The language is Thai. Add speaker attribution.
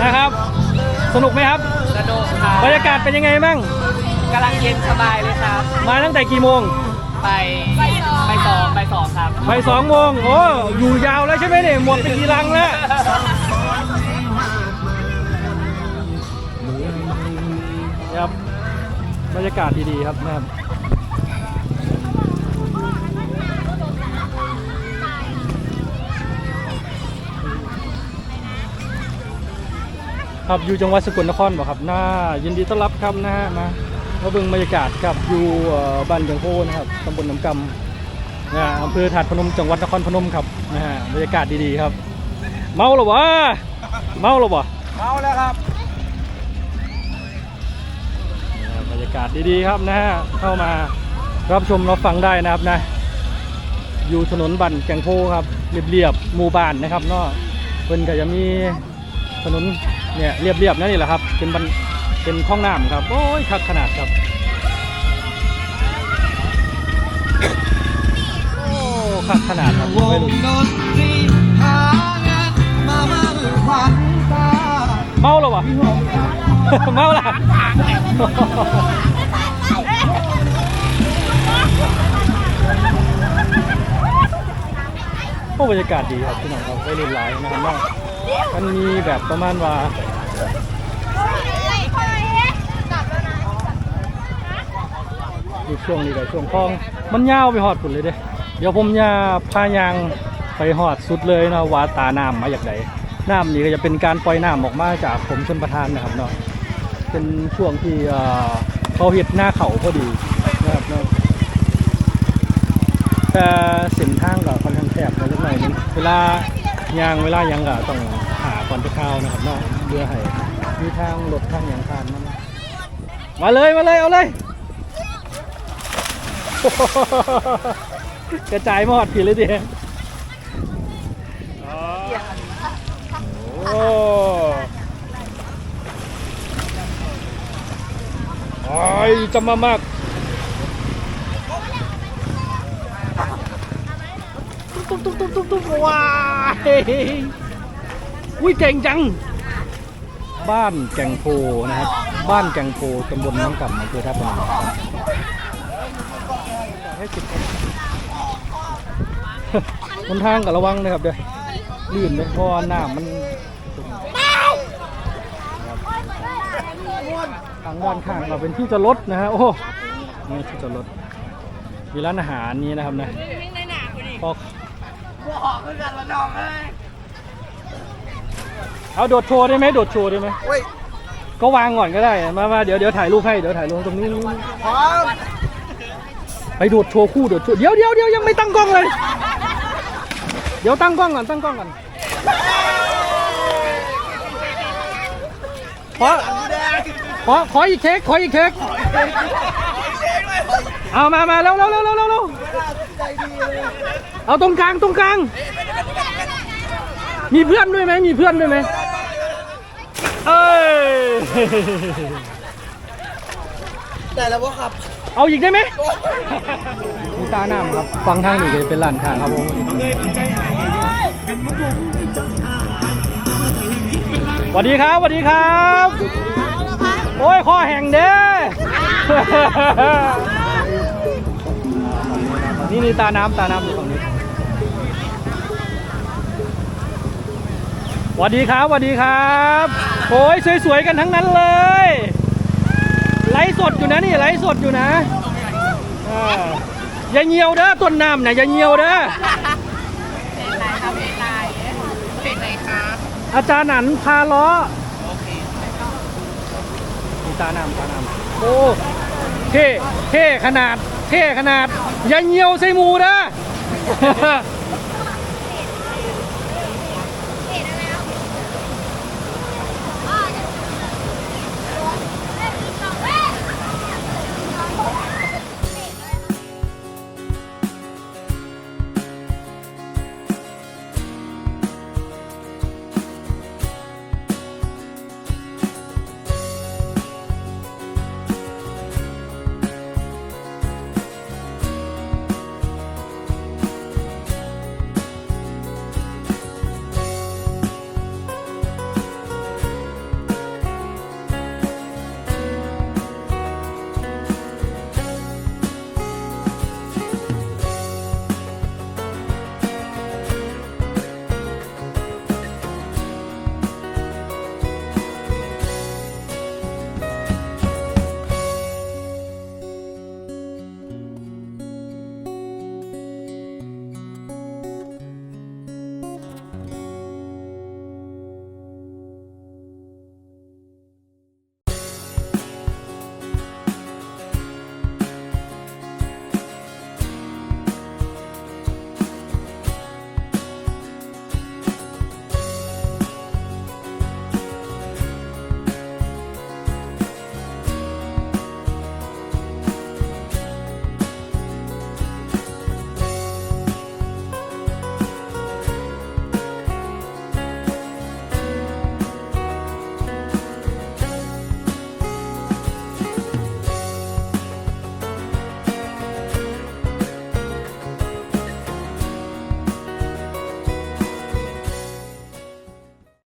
Speaker 1: นะครับ สนุกไหมครับ
Speaker 2: สนุกครับ
Speaker 1: บรรยากาศเป็นยังไงบ้าง
Speaker 2: กำลังเย็นสบายเลยครับ
Speaker 1: มาตั้งแต่กี่โมง
Speaker 2: ไปไปสองไปสองครับ
Speaker 1: ไปสองโมงโอ้อยู่ยาวแล้วใช่ไหมเนี่ยหมดไปกี่ลังแล้วครับบรรยากาศดีๆครับนะครับ ครับอยู่จังหวัดสกลนครบ่ครับน่ายินดีต้อนรับครับนะฮะมามาเบิ่งบรรยากาศครับอยู่เอ่อบ้านเกียงโพนะครับตำบลน้ำกำนะฮะอำเภอถาดพนมจังหวัดนครพนมครับนะฮะบรรยากาศดีๆครับ เมาหรอวะเมาหรอวะ
Speaker 2: เมาแล้วครับ
Speaker 1: นะฮะบรรยากาศดีๆครับนะฮะเข้ามารับชมรับฟังได้นะครับนะ อยู่ถนนบันแกงโพครับเรียบๆหมู่บ้านนะครับเนาะเพิ่นก็จะมีถนน เนี่ยเรียบๆนั่นนี่แหละครับ เป็นบันเป็นคลองน้ำครับโอ้ยคักขนาดครับโอ้คักขนาดครับไม่รู้
Speaker 2: ดนตรีหางานมามามือขวัญตา
Speaker 1: เมาแล้ววะเมาละ บรรยากาศดีครับพี่น้องครับไปเล่นหลายนะครับว่ามันมีแบบประมาณว่าอยู่ช่วงนี้กับช่วงคลอง มันยาวไปหอดปุ่นเลยเด้เดี๋ยวผมจะพายางไปหอดสุดเลยนะวาตาน้ำมาจากไหนน้ำนี่ก็จะเป็นการปล่อยน้ำออกมาจากผมชนประทานนะครับเนาะเป็นช่วงที่เอ่อเขาเห็ดหน้าเขาพอดีนะครับเนาะ แต่เส้นทางก็ค่อนข้างแคบนะเล็กหน่อยนึงเวลายางเวลายังก็ต้องหาก่อนจะเข้านะครับเนาะเพื่อให้มีทางรถทางอย่างผ่านมันมาเลยมาเลยเอาเลยกระจายหมอดผิดเลยดิโอ้โอ้ยจำมามาก ตุ๊บตุ๊บตุ๊บตุ๊บตุ๊บว้ายอุ้ยเก่งจัง บ้านแก่งโพนะครับ บ้านแก่งโพตำบลน้ำกำอำเภอท่าพนมครันทางกับระวังนะครับเดี๋ยวลื่นเลยเพราะน้ำมันทางด้านข้างเราเป็นที่จอดรถนะฮะโอ้นี่ที่จอดรถมีร้านอาหารนี้นะครับนะพอ
Speaker 2: บอกคือกันละน้องเอ้ย
Speaker 1: เอาโดดโชว์ได้ไหมโดดโชว์ได้ไหม
Speaker 2: เว้ย
Speaker 1: ก็วางก่อนก็ได้มามาเดี๋ยวเดี๋ยวถ่ายรูปให้เดี๋ยวถ่ายรูปตรงนี้นี่นี่
Speaker 2: พร้อม
Speaker 1: ไปโดดโชว์คู่โดดโชว์เดี๋ยวเดี๋ยวเดี๋ยวยังไม่ตั้งกล้องเลย เดี๋ยวตั้งกล้องก่อนตั้งกล้องก่อนขอขอขออีกเค้กขออีกเค้กเอามามาเร็วเร็วเร็วเร็วเร็วเร็ว เอาตรงกลางตรงกลาง มีเพื่อนด้วยไหมมีเพื่อนด้วยไหมเอ้ย
Speaker 2: แต่แล้วว่าครับ
Speaker 1: เอาอีกได้ไหมมีตาหน้าครับ ฟังทางนี้ก็จะเป็นร้านค้าครับผมสวัสดีครับสวัสดีครับ โอ้ยคอแห้งเด้นี่นี่ตาน้ำตาน้ำอยู่ฝั่งนี้ วัสดีครับสวัสดีครับโอ้ยสวยๆกันทั้งนั้นเลย ไลฟ์สดอยู่นะนี่ไลฟ์สดอยู่นะอ่าอย่าเหี่ยวเด้อต้นน้ำนะอย่าเหี่ยวเด้อ
Speaker 3: เป็นไรครับเป็นไรเป็นไรครับ
Speaker 1: อาจารย์หนันพาล้อมีตาน้ำตาน้ำโอ้เท่เท่ขนาด เท่ขนาดอย่าเหี่ยวใส่หมูเด้อ